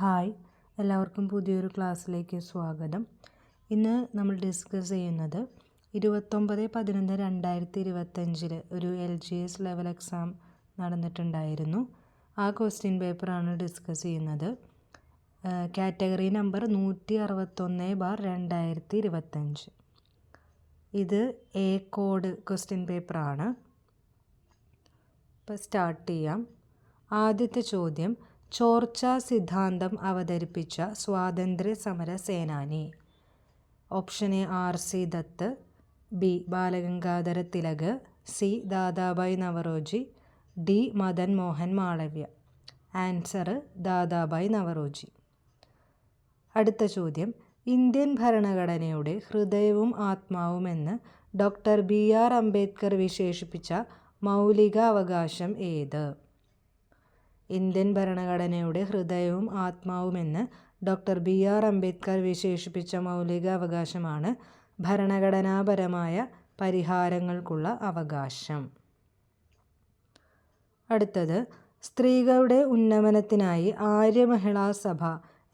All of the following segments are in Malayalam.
ഹായ്. എല്ലാവർക്കും പുതിയൊരു ക്ലാസ്സിലേക്ക് സ്വാഗതം. ഇന്ന് നമ്മൾ ഡിസ്കസ് ചെയ്യുന്നത് ഇരുപത്തൊമ്പത് പതിനൊന്ന് രണ്ടായിരത്തി ഇരുപത്തഞ്ചിൽ ഒരു L G S level exam നടന്നിട്ടുണ്ടായിരുന്നു. ആ ക്വസ്റ്റ്യൻ പേപ്പറാണ് ഡിസ്കസ് ചെയ്യുന്നത്. കാറ്റഗറി നമ്പർ നൂറ്റി അറുപത്തൊന്ന് ബാർ രണ്ടായിരത്തി ഇരുപത്തഞ്ച് ഇത് എ കോഡ് ക്വസ്റ്റ്യൻ പേപ്പറാണ് ഇപ്പോൾ സ്റ്റാർട്ട് ചെയ്യാം. ആദ്യത്തെ ചോദ്യം ചോർച്ച സിദ്ധാന്തം അവതരിപ്പിച്ച സ്വാതന്ത്ര്യ സമര സേനാനി option A R C Dutt B Balagangadhara Tilak C Dadabhai Naoroji D Madan Mohan Malaviya. Answer Dadabhai Naoroji. അടുത്ത ചോദ്യം. ഇന്ത്യൻ ഭരണഘടനയുടെ ഹൃദയവും ആത്മാവുമെന്ന് ഡോക്ടർ ബി ആർ അംബേദ്കർ വിശേഷിപ്പിച്ച മൗലിക അവകാശം ഏത്? ഇന്ത്യൻ ഭരണഘടനയുടെ ഹൃദയവും ആത്മാവുമെന്ന് ഡോക്ടർ ബി ആർ അംബേദ്കർ വിശേഷിപ്പിച്ച മൗലിക അവകാശമാണ് ഭരണഘടനാപരമായ പരിഹാരങ്ങൾക്കുള്ള അവകാശം. അടുത്തത് സ്ത്രീകളുടെ ഉന്നമനത്തിനായി ആര്യ മഹിളാ സഭ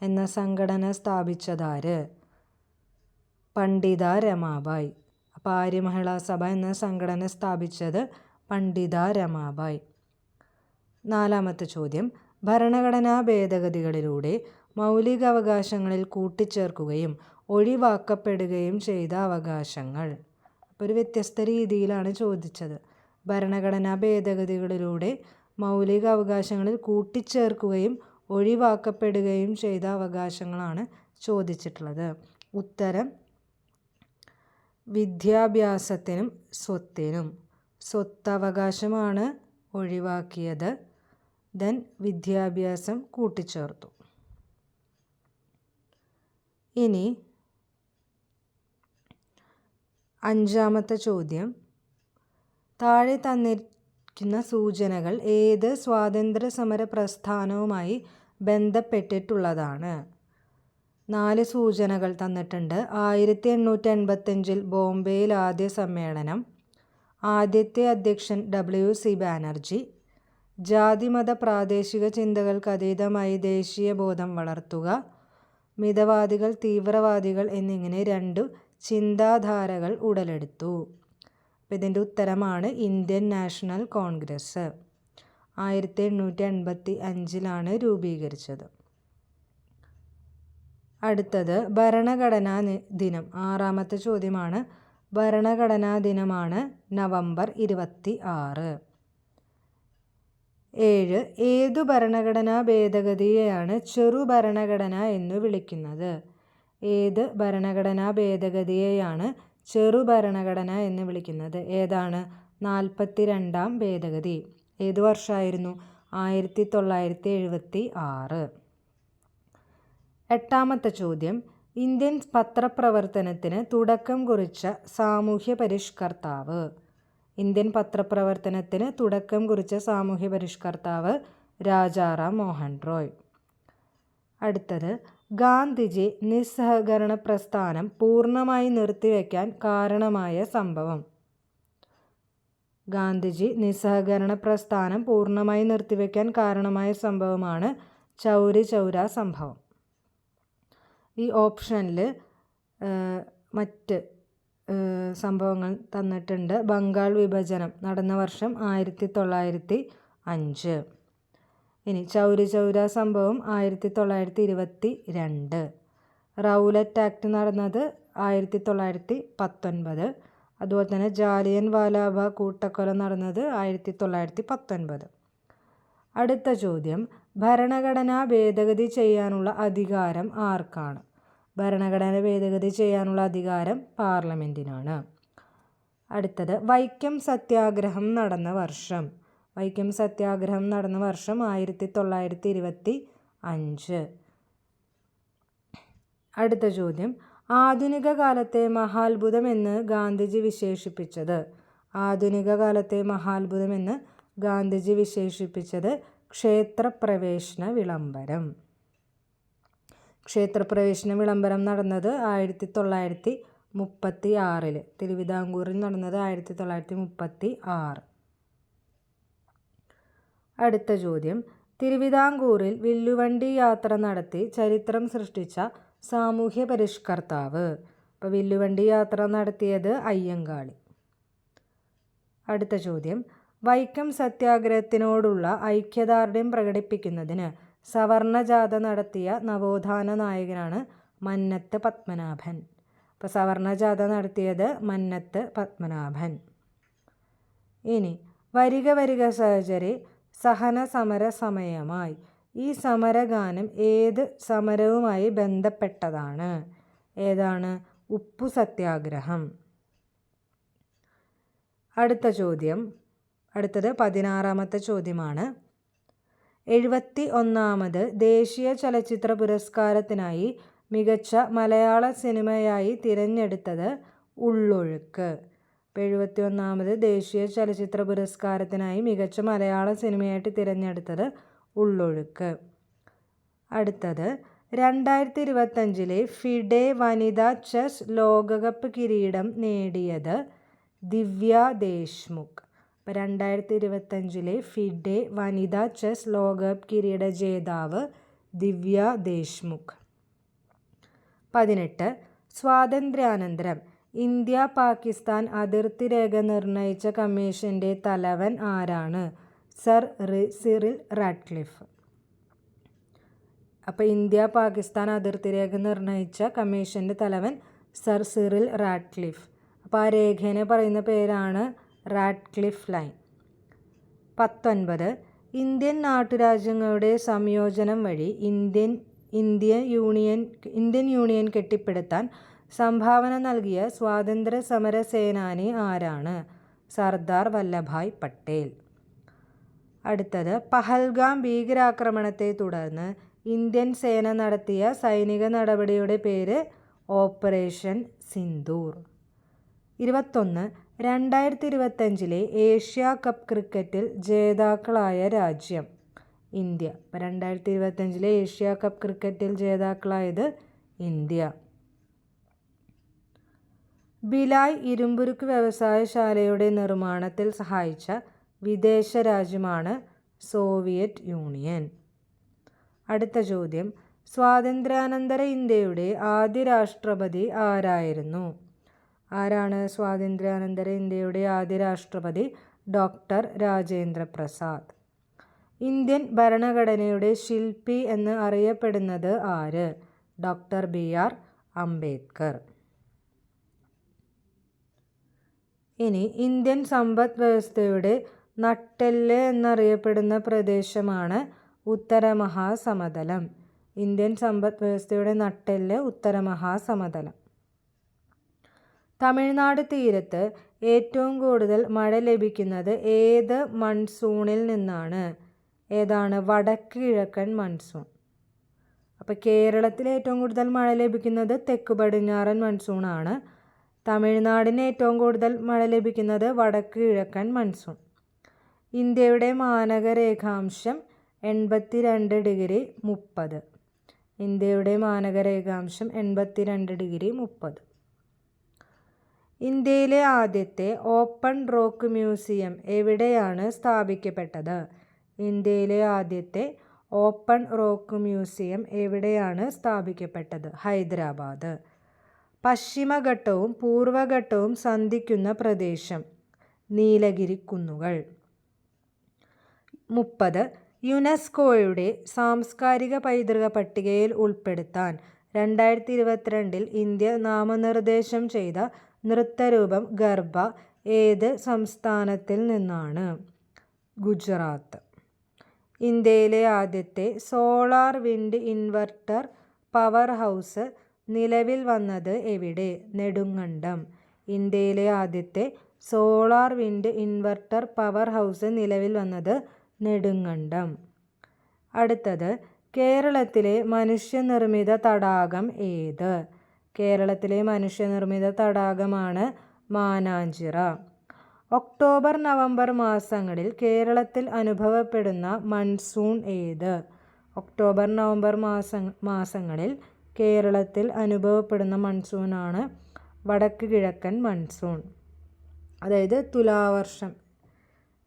എന്ന സംഘടന സ്ഥാപിച്ചതാര്? പണ്ഡിത രമാബായ്. അപ്പോൾ ആര്യമഹിളാ സഭ എന്ന സംഘടന സ്ഥാപിച്ചത് പണ്ഡിത രമാബായ്. നാലാമത്തെ ചോദ്യം. ഭരണഘടനാ ഭേദഗതികളിലൂടെ മൗലികാവകാശങ്ങളിൽ കൂട്ടിച്ചേർക്കുകയും ഒഴിവാക്കപ്പെടുകയും ചെയ്ത അവകാശങ്ങൾ. അപ്പോൾ ഒരു വ്യത്യസ്ത രീതിയിലാണ് ചോദിച്ചത്. ഭരണഘടനാ ഭേദഗതികളിലൂടെ മൗലിക അവകാശങ്ങളിൽ കൂട്ടിച്ചേർക്കുകയും ഒഴിവാക്കപ്പെടുകയും ചെയ്ത അവകാശങ്ങളാണ് ചോദിച്ചിട്ടുള്ളത്. ഉത്തരം വിദ്യാഭ്യാസത്തിനും സ്വത്തിനും. സ്വത്തവകാശമാണ് ഒഴിവാക്കിയത്. ദെൻ വിദ്യാഭ്യാസം കൂട്ടിച്ചേർത്തു. ഇനി അഞ്ചാമത്തെ ചോദ്യം. താഴെ തന്നിരിക്കുന്ന സൂചനകൾ ഏത് സ്വാതന്ത്ര്യ സമര പ്രസ്ഥാനവുമായി ബന്ധപ്പെട്ടിട്ടുള്ളതാണ്? നാല് സൂചനകൾ തന്നിട്ടുണ്ട്. ആയിരത്തി എണ്ണൂറ്റി എൺപത്തഞ്ചിൽ ബോംബെയിൽ ആദ്യ സമ്മേളനം ആദ്യത്തെ അധ്യക്ഷൻ ഡബ്ല്യു സി ബാനർജി ജാതിമത പ്രാദേശിക ചിന്തകൾക്ക് അതീതമായി ദേശീയ ബോധം വളർത്തുക മിതവാദികൾ തീവ്രവാദികൾ എന്നിങ്ങനെ രണ്ടു ചിന്താധാരകൾ ഉടലെടുത്തു. അപ്പോൾ ഇതിന്റെ ഉത്തരമാണ് ഇന്ത്യൻ നാഷണൽ കോൺഗ്രസ് ആയിരത്തി എണ്ണൂറ്റി എൺപത്തി അഞ്ചിലാണ് രൂപീകരിച്ചത്. അടുത്തത് ഭരണഘടനാ ദിനം. ആറാമത്തെ ചോദ്യമാണ് ഭരണഘടനാ ദിനമാണ് നവംബർ ഇരുപത്തി ആറ് ഏഴ് ഏതു ഭരണഘടനാ ഭേദഗതിയെയാണ് ചെറു ഭരണഘടന എന്ന് വിളിക്കുന്നത്? ഏത് ഭരണഘടനാ ഭേദഗതിയെയാണ് ചെറു ഭരണഘടന എന്ന് വിളിക്കുന്നത്? ഏതാണ്? നാൽപ്പത്തി രണ്ടാം ഭേദഗതി. ഏതു വർഷമായിരുന്നു ആയിരത്തി തൊള്ളായിരത്തി എഴുപത്തി ആറ് എട്ടാമത്തെ ചോദ്യം. ഇന്ത്യൻ പത്രപ്രവർത്തനത്തിന് തുടക്കം കുറിച്ച സാമൂഹ്യ പരിഷ്കർത്താവ്. ഇന്ത്യൻ പത്രപ്രവർത്തനത്തിന് തുടക്കം കുറിച്ച സാമൂഹ്യ പരിഷ്കർത്താവ് രാജാറാം മോഹൻ റോയ്. അടുത്തത് ഗാന്ധിജി നിസ്സഹകരണ പ്രസ്ഥാനം പൂർണമായി നിർത്തിവെക്കാൻ കാരണമായ സംഭവം. ഗാന്ധിജി നിസ്സഹകരണ പ്രസ്ഥാനം പൂർണമായി നിർത്തിവെക്കാൻ കാരണമായ സംഭവമാണ് ചൗരി ചൗര സംഭവം. ഈ ഓപ്ഷനിൽ മറ്റ് സംഭവങ്ങൾ തന്നിട്ടുണ്ട്. ബംഗാൾ വിഭജനം നടന്ന വർഷം ആയിരത്തി തൊള്ളായിരത്തി അഞ്ച് ഇനി ചൗരി ചൗര സംഭവം ആയിരത്തി തൊള്ളായിരത്തി ഇരുപത്തി രണ്ട് റൗലറ്റ് ആക്ട് നടന്നത് ആയിരത്തി തൊള്ളായിരത്തി പത്തൊൻപത് അതുപോലെ തന്നെ ജാലിയൻ വാലാബ കൂട്ടക്കൊല നടന്നത് ആയിരത്തി തൊള്ളായിരത്തി പത്തൊൻപത് അടുത്ത ചോദ്യം. ഭരണഘടനാ ഭേദഗതി ചെയ്യാനുള്ള അധികാരം ആർക്കാണ്? ഭരണഘടന ഭേദഗതി ചെയ്യാനുള്ള അധികാരം പാർലമെന്റിനാണ് അടുത്തത് വൈക്കം സത്യാഗ്രഹം നടന്ന വർഷം. വൈക്കം സത്യാഗ്രഹം നടന്ന വർഷം ആയിരത്തി തൊള്ളായിരത്തി ഇരുപത്തി അഞ്ച് അടുത്ത ചോദ്യം ആധുനിക കാലത്തെ മഹാത്ഭുതം എന്ന് ഗാന്ധിജി വിശേഷിപ്പിച്ചത്. ആധുനിക കാലത്തെ മഹാത്ഭുതം എന്ന് ഗാന്ധിജി വിശേഷിപ്പിച്ചത് ക്ഷേത്രപ്രവേശന വിളംബരം. ക്ഷേത്രപ്രവേശന വിളംബരം നടന്നത് ആയിരത്തി തൊള്ളായിരത്തി മുപ്പത്തി ആറിൽ തിരുവിതാംകൂറിൽ നടന്നത് ആയിരത്തി തൊള്ളായിരത്തി മുപ്പത്തി ആറ് അടുത്ത ചോദ്യം. തിരുവിതാംകൂറിൽ വില്ലുവണ്ടി യാത്ര നടത്തി ചരിത്രം സൃഷ്ടിച്ച സാമൂഹ്യ പരിഷ്കർത്താവ്. അപ്പോൾ വില്ലുവണ്ടി യാത്ര നടത്തിയത് അയ്യങ്കാളി. അടുത്ത ചോദ്യം. വൈക്കം സത്യാഗ്രഹത്തിനോടുള്ള ഐക്യദാർഢ്യം പ്രകടിപ്പിക്കുന്നതിന് സവർണജാഥ നടത്തിയ നവോത്ഥാന നായകനാണ് മന്നത്ത് പത്മനാഭൻ. അപ്പോൾ സവർണജാഥ നടത്തിയത് മന്നത്ത് പത്മനാഭൻ. ഇനി വരിക വരിക സഹചരി സഹന സമര സമയമായി. ഈ സമരഗാനം ഏത് സമരവുമായി ബന്ധപ്പെട്ടതാണ്? ഏതാണ്? ഉപ്പു സത്യാഗ്രഹം. അടുത്ത ചോദ്യം. അടുത്തത് പതിനാറാമത്തെ ചോദ്യമാണ്. എഴുപത്തി ഒന്നാമത് ദേശീയ ചലച്ചിത്ര പുരസ്കാരത്തിനായി മികച്ച മലയാള സിനിമയായി തിരഞ്ഞെടുത്തത് ഉള്ളൊഴുക്ക്. ഇപ്പോൾ എഴുപത്തി ഒന്നാമത് ദേശീയ ചലച്ചിത്ര പുരസ്കാരത്തിനായി മികച്ച മലയാള സിനിമയായിട്ട് തിരഞ്ഞെടുത്തത് ഉള്ളൊഴുക്ക്. അടുത്തത് രണ്ടായിരത്തി ഇരുപത്തഞ്ചിലെ ഫിഡെ വനിതാ ചെസ് ലോകകപ്പ് കിരീടം നേടിയത് ദിവ്യ ദേശ്മുഖ്. അപ്പോൾ രണ്ടായിരത്തി ഇരുപത്തഞ്ചിലെ ഫിഡെ വനിതാ ചെസ് ലോകകപ്പ് കിരീട ജേതാവ് ദിവ്യ ദേശ്മുഖ്. പതിനെട്ട് സ്വാതന്ത്ര്യാനന്തരം. ഇന്ത്യ പാകിസ്ഥാൻ അതിർത്തി രേഖ നിർണയിച്ച കമ്മീഷന്റെ തലവൻ ആരാണ്? Sir Cyril Radcliffe. അപ്പോൾ ഇന്ത്യ പാകിസ്ഥാൻ അതിർത്തി രേഖ നിർണയിച്ച കമ്മീഷന്റെ തലവൻ സർ സിറിൽ റാഡ്ക്ലിഫ്. അപ്പോൾ ആ രേഖേനെ പറയുന്ന പേരാണ് റാഡ്ക്ലിഫ് ലൈൻ. പത്തൊൻപത്. ഇന്ത്യൻ നാട്ടുരാജ്യങ്ങളുടെ സംയോജനം വഴി Indian India union Indian union കെട്ടിപ്പടുത്താൻ സംഭാവന നൽകിയ സ്വാതന്ത്ര്യ സമര സേനാനി ആരാണ്? സർദാർ വല്ലഭായ് പട്ടേൽ. അടുത്തത്. പഹൽഗാം ഭീകരാക്രമണത്തെ തുടർന്ന് ഇന്ത്യൻ സേന നടത്തിയ സൈനിക നടപടിയുടെ പേര് ഓപ്പറേഷൻ സിന്ദൂർ. ഇരുപത്തൊന്ന്. രണ്ടായിരത്തി ഇരുപത്തഞ്ചിലെ ഏഷ്യ കപ്പ് ക്രിക്കറ്റിൽ ജേതാക്കളായ രാജ്യം ഇന്ത്യ. ഇപ്പോൾ രണ്ടായിരത്തി ഇരുപത്തഞ്ചിലെ ഏഷ്യ കപ്പ് ക്രിക്കറ്റിൽ ജേതാക്കളായത് ഇന്ത്യ. ബിലായ് ഇരുമ്പുരുക്ക് വ്യവസായശാലയുടെ നിർമ്മാണത്തിൽ സഹായിച്ച വിദേശ രാജ്യമാണ് സോവിയറ്റ് യൂണിയൻ. അടുത്ത ചോദ്യം. സ്വാതന്ത്ര്യാനന്തര ഇന്ത്യയുടെ ആദ്യ രാഷ്ട്രപതി ആരായിരുന്നു? ആരാണ് സ്വാതന്ത്ര്യാനന്തര ഇന്ത്യയുടെ ആദ്യ രാഷ്ട്രപതി? ഡോക്ടർ രാജേന്ദ്ര പ്രസാദ് ഇന്ത്യൻ ഭരണഘടനയുടെ ശില്പി എന്ന് അറിയപ്പെടുന്നത് ആര്? Doctor B R Ambedkar. ഇനി ഇന്ത്യൻ സമ്പദ് വ്യവസ്ഥയുടെ നട്ടെല്ല് എന്നറിയപ്പെടുന്ന പ്രദേശമാണ് ഉത്തരമഹാസമതലം. ഇന്ത്യൻ സമ്പദ് വ്യവസ്ഥയുടെ നട്ടെല്ല് ഉത്തരമഹാസമതലം. തമിഴ്നാട് തീരത്ത് ഏറ്റവും കൂടുതൽ മഴ ലഭിക്കുന്നത് ഏത് മൺസൂണിൽ നിന്നാണ്? ഏതാണ് വടക്കിഴക്കൻ മൺസൂൺ? അപ്പോൾ കേരളത്തിൽ ഏറ്റവും കൂടുതൽ മഴ ലഭിക്കുന്നത് തെക്ക് പടിഞ്ഞാറൻ മൺസൂണാണ്. തമിഴ്നാടിന് ഏറ്റവും കൂടുതൽ മഴ ലഭിക്കുന്നത് വടക്ക് കിഴക്കൻ മൺസൂൺ. ഇന്ത്യയുടെ മാനകരേഖാംശം എൺപത്തി രണ്ട് ഡിഗ്രി മുപ്പത്. ഇന്ത്യയുടെ മാനകരേഖാംശം എൺപത്തി രണ്ട് ഡിഗ്രി മുപ്പത്. ഇന്ത്യയിലെ ആദ്യത്തെ ഓപ്പൺ റോക്ക് മ്യൂസിയം എവിടെയാണ് സ്ഥാപിക്കപ്പെട്ടത്? ഇന്ത്യയിലെ ആദ്യത്തെ ഓപ്പൺ റോക്ക് മ്യൂസിയം എവിടെയാണ് സ്ഥാപിക്കപ്പെട്ടത്? ഹൈദരാബാദ്. പശ്ചിമഘട്ടവും പൂർവഘട്ടവും സന്ധിക്കുന്ന പ്രദേശം നീലഗിരി കുന്നുകൾ. മുപ്പത്. യുനെസ്കോയുടെ സാംസ്കാരിക പൈതൃക പട്ടികയിൽ ഉൾപ്പെടുത്താൻ രണ്ടായിരത്തി ഇരുപത്തിരണ്ടിൽ ഇന്ത്യ നാമനിർദ്ദേശം ചെയ്ത നൃത്തരൂപം ഗർഭ ഏത് സംസ്ഥാനത്തിൽ നിന്നാണ്? ഗുജറാത്ത്. ഇന്ത്യയിലെ ആദ്യത്തെ solar wind inverter power house നിലവിൽ വന്നത് എവിടെ? നെടുങ്കണ്ടം. ഇന്ത്യയിലെ ആദ്യത്തെ solar wind inverter power house നിലവിൽ വന്നത് നെടുങ്കണ്ടം. അടുത്തത് കേരളത്തിലെ മനുഷ്യനിർമ്മിത തടാകം ഏത്? കേരളത്തിലെ മനുഷ്യനിർമ്മിത തടാകമാണ് മാനാഞ്ചിറ. ഒക്ടോബർ നവംബർ മാസങ്ങളിൽ കേരളത്തിൽ അനുഭവപ്പെടുന്ന മൺസൂൺ ഏത്? ഒക്ടോബർ നവംബർ മാസ മാസങ്ങളിൽ കേരളത്തിൽ അനുഭവപ്പെടുന്ന മൺസൂണാണ് വടക്ക് കിഴക്കൻ മൺസൂൺ. അതായത് തുലാവർഷം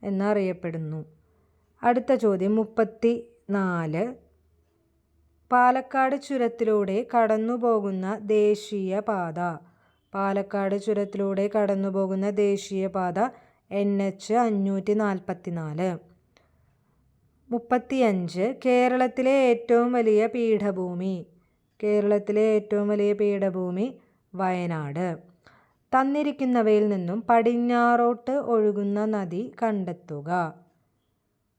എന്നറിയപ്പെടുന്നു. അടുത്ത ചോദ്യം മുപ്പത്തി നാല് പാലക്കാട് ചുരത്തിലൂടെ കടന്നുപോകുന്ന ദേശീയപാത പാലക്കാട് ചുരത്തിലൂടെ കടന്നുപോകുന്ന ദേശീയപാത എൻ എച്ച് അഞ്ഞൂറ്റി നാൽപ്പത്തി നാല് മുപ്പത്തിയഞ്ച്. കേരളത്തിലെ ഏറ്റവും വലിയ പീഠഭൂമി. കേരളത്തിലെ ഏറ്റവും വലിയ പീഠഭൂമി വയനാട്. തന്നിരിക്കുന്നവയിൽ നിന്നും പടിഞ്ഞാറോട്ട് ഒഴുകുന്ന നദി കണ്ടെത്തുക.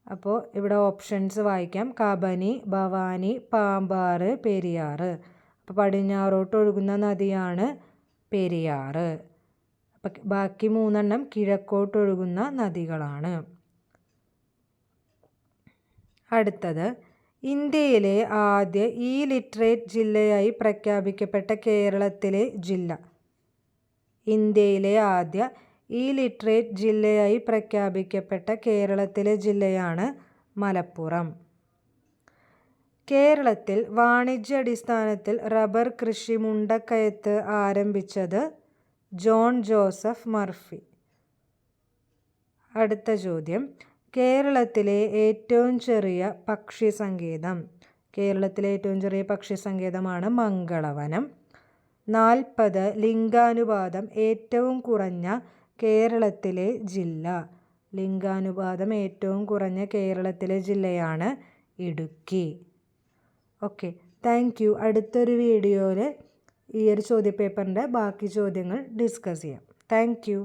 അപ്പോൾ ഇവിടെ ഓപ്ഷൻസ് വായിക്കാം. കബനി ഭവാനി പാമ്പാറ് പെരിയാറ്. അപ്പോൾ പടിഞ്ഞാറോട്ട് ഒഴുകുന്ന നദിയാണ് പെരിയാറ്. അപ്പം ബാക്കി മൂന്നെണ്ണം കിഴക്കോട്ട് ഒഴുകുന്ന നദികളാണ്. അടുത്തത് ഇന്ത്യയിലെ ആദ്യ ഇ ലിറ്ററേറ്റ് ജില്ലയായി പ്രഖ്യാപിക്കപ്പെട്ട കേരളത്തിലെ ജില്ല. ഇന്ത്യയിലെ ആദ്യ ഇ ലിറ്ററേറ്റ് ജില്ലയായി പ്രഖ്യാപിക്കപ്പെട്ട കേരളത്തിലെ ജില്ലയാണ് മലപ്പുറം. കേരളത്തിൽ വാണിജ്യാടിസ്ഥാനത്തിൽ റബ്ബർ കൃഷി മുണ്ടക്കയത്ത് ആരംഭിച്ചത് ജോൺ ജോസഫ് മർഫി. അടുത്ത ചോദ്യം. കേരളത്തിലെ ഏറ്റവും ചെറിയ പക്ഷി സങ്കേതം. കേരളത്തിലെ ഏറ്റവും ചെറിയ പക്ഷി സങ്കേതമാണ് മംഗളവനം. നാൽപ്പത് ലിംഗാനുപാതം ഏറ്റവും കുറഞ്ഞ കേരളത്തിലെ ജില്ല. ലിംഗാനുപാതം ഏറ്റവും കുറഞ്ഞ കേരളത്തിലെ ജില്ലയാണ് ഇടുക്കി. Okay thank you. അടുത്തൊരു വീഡിയോയിൽ ഈ ഒരു ചോദ്യപേപ്പറിന്റെ ബാക്കി ചോദ്യങ്ങൾ ഡിസ്കസ് ചെയ്യാം. Thank you.